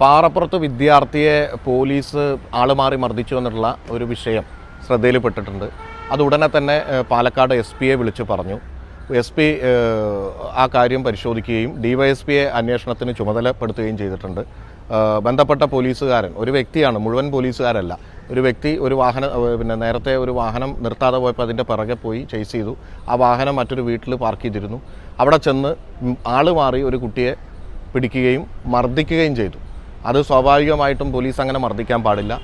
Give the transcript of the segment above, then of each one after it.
പാറപ്പുറത്ത് വിദ്യാർത്ഥിയെ പോലീസ് ആളുമാറി മർദ്ദിച്ചു എന്നുള്ള ഒരു വിഷയം ശ്രദ്ധയിൽപ്പെട്ടിട്ടുണ്ട്. അത് ഉടനെ തന്നെ പാലക്കാട് എസ് പിയെ വിളിച്ചു പറഞ്ഞു. എസ് പി ആ കാര്യം പരിശോധിക്കുകയും ഡിവൈഎസ്പിയെ അന്വേഷണത്തിന് ചുമതലപ്പെടുത്തുകയും ചെയ്തിട്ടുണ്ട്. ബന്ധപ്പെട്ട പോലീസുകാരൻ ഒരു വ്യക്തിയാണ് മുഴുവൻ പോലീസുകാരല്ല. ഒരു വ്യക്തി ഒരു വാഹനം പിന്നെ നേരത്തെ ഒരു വാഹനം നിർത്താതെ പോയപ്പോൾ അതിന്റെ പിറകെ പോയി ചേസ് ചെയ്തു. ആ വാഹനം മറ്റൊരു വീട്ടിൽ പാർക്ക് ചെയ്തിരുന്നു. അവിടെ ചെന്ന് ആൾ മാറി ഒരു കുട്ടിയെ പിടിക്കുകയും മർദ്ദിക്കുകയും ചെയ്തു. അത് സ്വാഭാവികമായിട്ടും പോലീസ് അങ്ങനെ മർദ്ദിക്കാൻ പാടില്ല.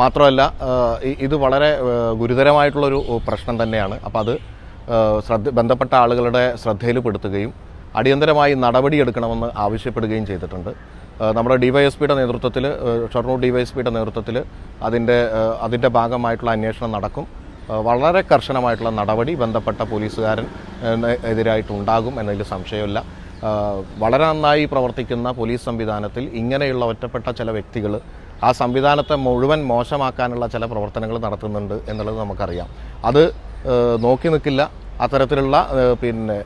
മാത്രമല്ല ഇത് വളരെ ഗുരുതരമായിട്ടുള്ളൊരു പ്രശ്നം തന്നെയാണ്. അപ്പോൾ അത് ശ്രദ്ധ ബന്ധപ്പെട്ട ആളുകളുടെ ശ്രദ്ധയിൽപ്പെടുത്തുകയും അടിയന്തരമായി നടപടിയെടുക്കണമെന്ന് ആവശ്യപ്പെടുകയും ചെയ്തിട്ടുണ്ട്. നമ്മുടെ ഡിവൈഎസ്പിയുടെ നേതൃത്വത്തിൽ ഷൊർണൂർ ഡിവൈഎസ്പിയുടെ നേതൃത്വത്തിൽ അതിന്റെ അതിന്റെ ഭാഗമായിട്ടുള്ള അന്വേഷണം നടക്കും. വളരെ കർശനമായിട്ടുള്ള നടപടി ബന്ധപ്പെട്ട പോലീസുകാരൻ എതിരായിട്ടുണ്ടാകും എന്നതിൽ സംശയമില്ല. വളരെ നന്നായി പ്രവർത്തിക്കുന്ന പോലീസ് സംവിധാനത്തിൽ ഇങ്ങനെയുള്ള ഒറ്റപ്പെട്ട ചില വ്യക്തികൾ ആ സംവിധാനത്തെ മുഴുവൻ മോശമാക്കാനുള്ള ചില പ്രവർത്തനങ്ങൾ നടത്തുന്നുണ്ട് എന്നുള്ളത് നമുക്കറിയാം. അത് നോക്കി നിൽക്കില്ല. അത്തരത്തിലുള്ള പിന്നെ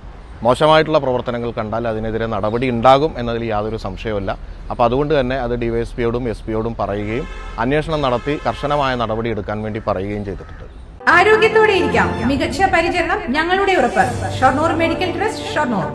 മോശമായിട്ടുള്ള പ്രവർത്തനങ്ങൾ കണ്ടാൽ അതിനെതിരെ നടപടി ഉണ്ടാകും എന്നതിൽ യാതൊരു സംശയവുമില്ല. അപ്പോൾ അതുകൊണ്ട് തന്നെ അത് ഡിവൈഎസ്പിയോടും എസ് പിയോടും പറയുകയും അന്വേഷണം നടത്തി കർശനമായ നടപടി എടുക്കാൻ വേണ്ടി പറയുകയും ചെയ്തിട്ടുണ്ട്. ആരോഗ്യത്തോടെ ഇരിക്കാം. മികച്ച പരിചരണം ഞങ്ങളുടെ ഉറപ്പ്. Shoranur medical trust Shoranur.